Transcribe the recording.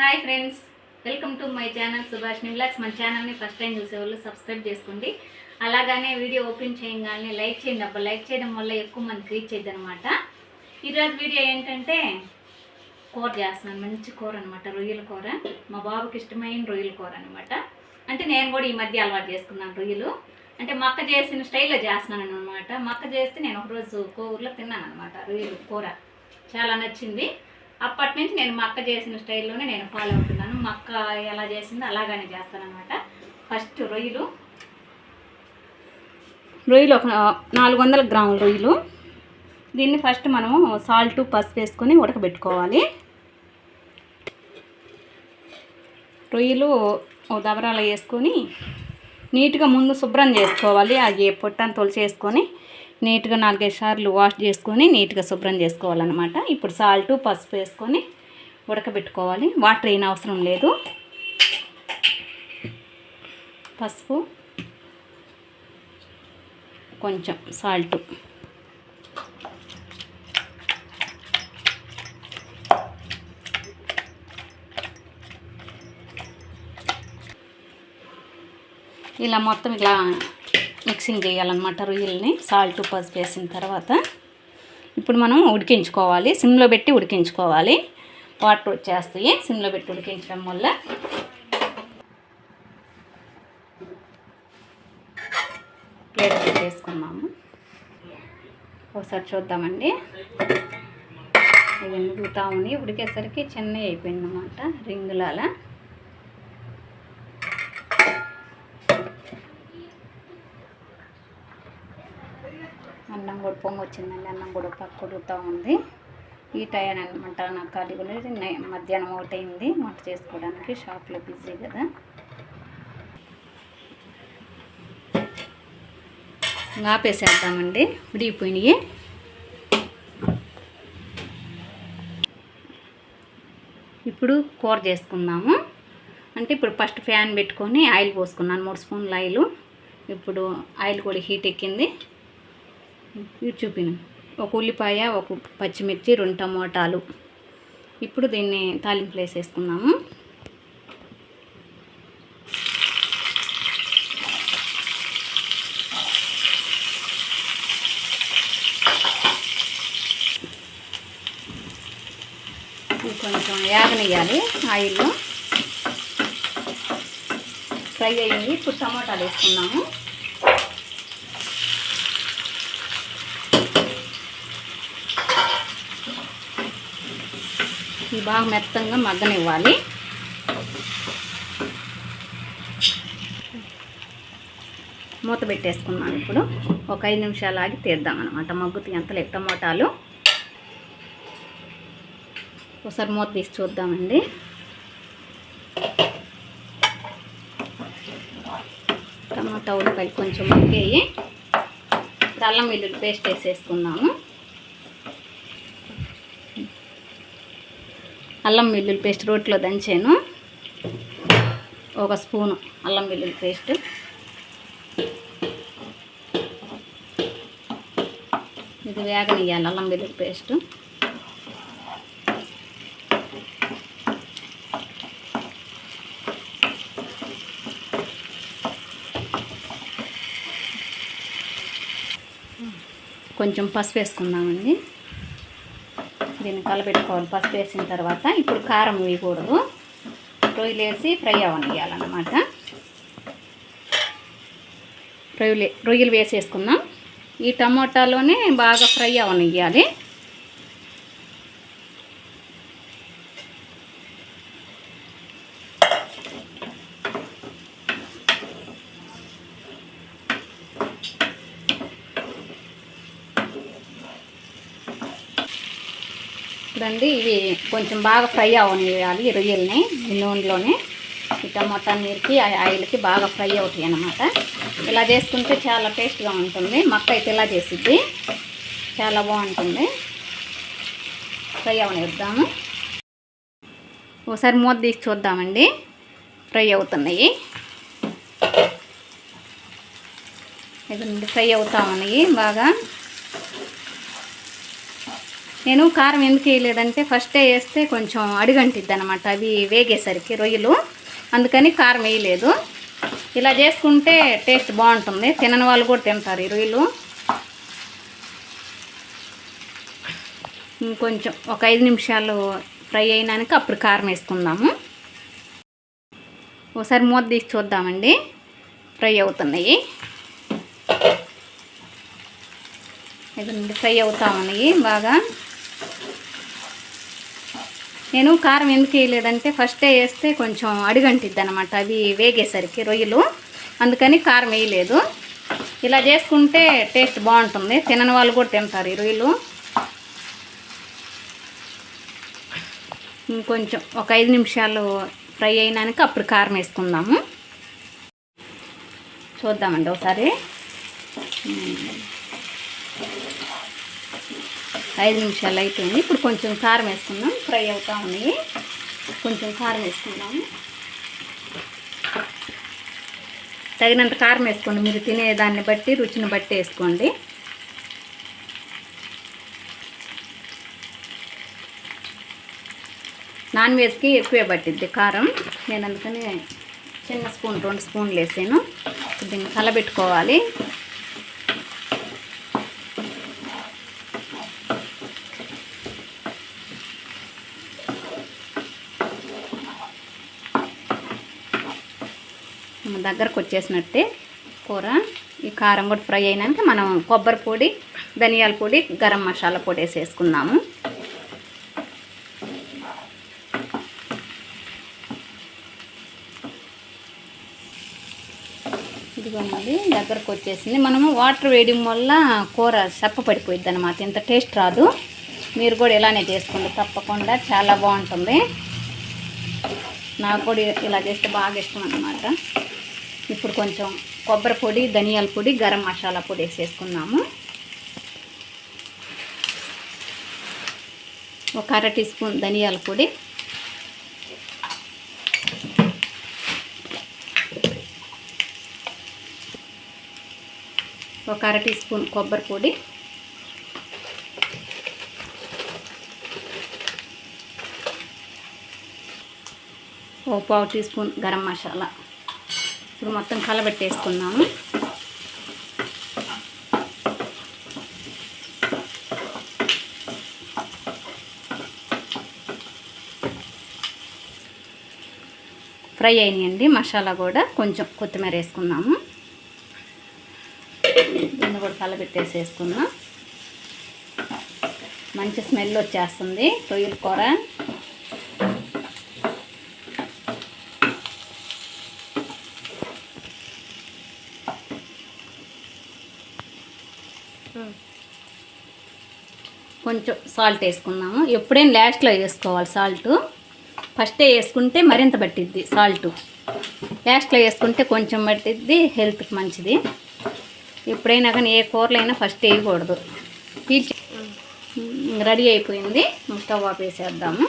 Hi friends welcome to my channel Subhash నివ్లాక్స్. మన ఛానల్ని first time చూసేవాళ్ళు సబ్స్క్రైబ్ చేసుకోండి. అలాగనే వీడియో ఓపెన్ చేయగానే లైక్ చేయండి. అబ్బా లైక్ చేయడం వల్ల ఎక్కువ మందికి రీచ్ అయ్యింది అనమాట ఈరోజు వీడియో ఏంటంటే కూర చేస్తున్నాను. మంచి కూర అనమాట రొయ్యల కూర. మా బాబుకి ఇష్టమైన రొయ్యల కూర అనమాట అంటే నేను కూడా ఈ మధ్య అలవాటు చేసుకున్నాను రొయ్యలు. అంటే మా అక్క చేసిన స్టైల్లో చేస్తున్నాను అనమాట మా అక్క చేస్తే నేను ఒకరోజు ఊర్లో తిన్నాను అనమాట రొయ్యలు కూర. చాలా నచ్చింది. అప్పటి నుంచి నేను మా అక్క చేసిన స్టైల్లోనే నేను ఫాలో అవుతున్నాను. మా అక్క ఎలా చేసిందో అలాగానే చేస్తానమాట ఫస్ట్ రొయ్యలు. రొయ్యలు ఒక నాలుగు వందల గ్రాముల రొయ్యలు. దీన్ని ఫస్ట్ మనము సాల్ట్ పసుపు వేసుకొని ఉడకబెట్టుకోవాలి. రొయ్యలు దబరాల దబరాలు వేసుకొని నీట్గా ముందు శుభ్రం చేసుకోవాలి. అది పొట్టని తొలిచేసుకొని నీట్గా నాలుగైదు సార్లు వాష్ చేసుకొని నీట్గా శుభ్రం చేసుకోవాలన్నమాట. ఇప్పుడు సాల్ట్ పసుపు వేసుకొని ఉడకబెట్టుకోవాలి. వాటర్ ఏం అవసరం లేదు. పసుపు కొంచెం సాల్ట్. ఇలా మొత్తం ఇలా మిక్సింగ్ చేయాలన్నమాట రొయ్యల్ని. సాల్ట్ పసుపు వేసిన తర్వాత ఇప్పుడు మనం ఉడికించుకోవాలి. సిమ్లో పెట్టి ఉడికించుకోవాలి. వాటర్ వచ్చేస్తాయి. సిమ్లో పెట్టి ఉడికించడం వల్ల ప్లేట్ పెట్టేసుకున్నాము ఒకసారి చూద్దామండి. ఇది ఉడుకుతా ఉన్నాయి. ఉడికేసరికి చిన్న అయిపోయింది అనమాట రింగులాల. అన్నం కూడా పొంగి వచ్చిందండి అన్నం కూడా పక్క ఉడుకుతూ ఉంది. ఈ టైం అనమాట నాకు ఖాళీ కూడా మధ్యాహ్నం ఒకటైంది వంట చేసుకోవడానికి షాప్లో బిజీ కదా. ఆపేసేద్దామండి ఉడిగిపోయినాయి ఇప్పుడు కూర చేసుకుందాము. అంటే ఇప్పుడు ఫస్ట్ ఫ్యాన్ పెట్టుకొని ఆయిల్ పోసుకున్నాను మూడు స్పూన్ల ఆయిల్. ఇప్పుడు ఆయిల్ కూడా హీట్ ఎక్కింది. ఇది చూపిన. ఒక ఉల్లిపాయ ఒక పచ్చిమిర్చి రెండు టమోటాలు. ఇప్పుడు దీన్ని తాలింపు వేసేసుకుందాము కొంచెం యాగనియ్యాలి ఆయిల్లో. ఫ్రై అయ్యింది. ఇప్పుడు టమాటాలు వేసుకున్నాము ఇవి బాగా మెత్తంగా మగ్గనివ్వాలి. మూత పెట్టేసుకున్నాను ఇప్పుడు. ఒక ఐదు నిమిషాలు ఆగి తీద్దాం అనమాట మగ్గుతాయి అంతలే టమోటాలు. ఒకసారి మూత తీసి చూద్దామండి. టమాటా ఉల్లిపాయలు కొంచెం మగ్గాయి. ఇప్పుడు అల్లం వెల్లుల్లి పేస్ట్ వేసేసుకున్నాము. అల్లం వెల్లుల్లి పేస్ట్ రోట్లో దంచాను. ఒక స్పూను అల్లం వెల్లుల్లి పేస్ట్. ఇది వేగనియ్యాలి అల్లం వెల్లుల్లి పేస్ట్. కొంచెం పసుపు వేసుకుందామండి. దీన్ని కలపెట్టుకోవాలి. పసుపు వేసిన తర్వాత ఇప్పుడు కారం వేయకూడదు. రొయ్యలు వేసి ఫ్రై అవనియాలన్నమాట రొయ్యలు రొయ్యలు వేసేసుకుందాం. ఈ టమోటాలోనే బాగా ఫ్రై అవనియాలి చూడండి ఇవి కొంచెం బాగా ఫ్రై అవనియాలి ఈ రొయ్యల్ని ఈ నూనెలోనే. ఈ టమాటా నీరుకి ఆయిల్కి బాగా ఫ్రై అవుతాయి అన్నమాట. ఇలా చేసుకుంటే చాలా టేస్ట్గా ఉంటుంది. మక్క అయితే ఇలా చేసిద్ది. చాలా బాగుంటుంది. ఫ్రై అవనిద్దాము. ఒకసారి మూత తీసి చూద్దామండి. ఫ్రై అవుతున్నాయి. ఇది ఫ్రై అవుతా ఉన్నాయి బాగా. నేను కారం ఎందుకు వేయలేదంటే ఫస్టే వేస్తే కొంచెం అడుగంటిద్ది అనమాట అవి వేగేసరికి రొయ్యలు. అందుకని కారం వేయలేదు. ఇలా చేసుకుంటే టేస్ట్ బాగుంటుంది. తినని వాళ్ళు కూడా తింటారు ఈ రొయ్యలు. ఇంకొంచెం ఒక ఐదు నిమిషాలు ఫ్రై అయినాక అప్పుడు కారం వేసుకుందాము. ఒకసారి మూత తీసి చూద్దామండి. ఫ్రై అవుతున్నాయి. ఇదండి ఫ్రై అవుతా ఉన్నాయి బాగా. నేను కారం ఎందుకు వేయలేదంటే ఫస్టే వేస్తే కొంచెం అడుగంటిద్ది అనమాట అవి వేగేసరికి రొయ్యలు. అందుకని కారం వేయలేదు. ఇలా చేసుకుంటే టేస్ట్ బాగుంటుంది. తినని వాళ్ళు కూడా తింటారు ఈ రొయ్యలు. ఇంకొంచెం ఒక ఐదు నిమిషాలు ఫ్రై అయినాక అప్పుడు కారం వేసుకుందాము. చూద్దామండి ఒకసారి. ఐదు నిమిషాలు అయిపోయింది. ఇప్పుడు కొంచెం కారం వేసుకుందాం. ఫ్రై అవుతా ఉన్నాయి కొంచెం కారం వేసుకుందాము తగినంత కారం వేసుకోండి. మీరు తినే దాన్ని బట్టి రుచిని బట్టి వేసుకోండి. నాన్ వెజ్కి ఎక్కువే పట్టిద్ది కారం. నేను అందుకని చిన్న స్పూన్ రెండు స్పూన్లు వేసాను. దీన్ని కలబెట్టుకోవాలి. దగ్గరకు వచ్చేసినట్టే కూర. ఈ కారం కూడా ఫ్రై అయినాక మనం కొబ్బరి పొడి ధనియాల పొడి గరం మసాలా పొడి వేసేసుకుందాము. ఇదిగోనండి దగ్గరకు వచ్చేసింది మనము వాటర్ వేయడం వల్ల కూర చప్ప పడిపోయిద్ది అనమాట ఇంత టేస్ట్ రాదు. మీరు కూడా ఇలానే చేసుకోండి తప్పకుండా చాలా బాగుంటుంది. నాకు కూడా ఇలా చేస్తే బాగా ఇష్టం అన్నమాట ఇప్పుడు కొంచెం కొబ్బరి పొడి ధనియాల పొడి గరం మసాలా పొడి వేసేసుకున్నాము ఒక అర టీ స్పూన్ ధనియాల పొడి. ఒక అర టీ స్పూన్ కొబ్బరి పొడి. ఓ పావు టీ స్పూన్ గరం మసాలా. ఇప్పుడు మొత్తం కలబెట్టేసుకున్నాము ఫ్రై అయినాయండి మసాలా కూడా కొంచెం కొత్తిమీర వేసుకున్నాము దీన్ని కూడా కలబెట్టేసేసుకుందాం. మంచి స్మెల్ వచ్చేస్తుంది రొయ్యల కూర. కొంచెం సాల్ట్ వేసుకుందాము. ఎప్పుడైనా లాస్ట్లో వేసుకోవాలి సాల్ట్ ఫస్టే వేసుకుంటే మరింత పట్టిద్ది సాల్ట్ లాస్ట్లో వేసుకుంటే కొంచెం పట్టిద్ది హెల్త్కి మంచిది. ఎప్పుడైనా కానీ ఏ కూరలైనా ఫస్ట్ వేయకూడదు. పీల్చి రెడీ అయిపోయింది. Stove off వేసేద్దాము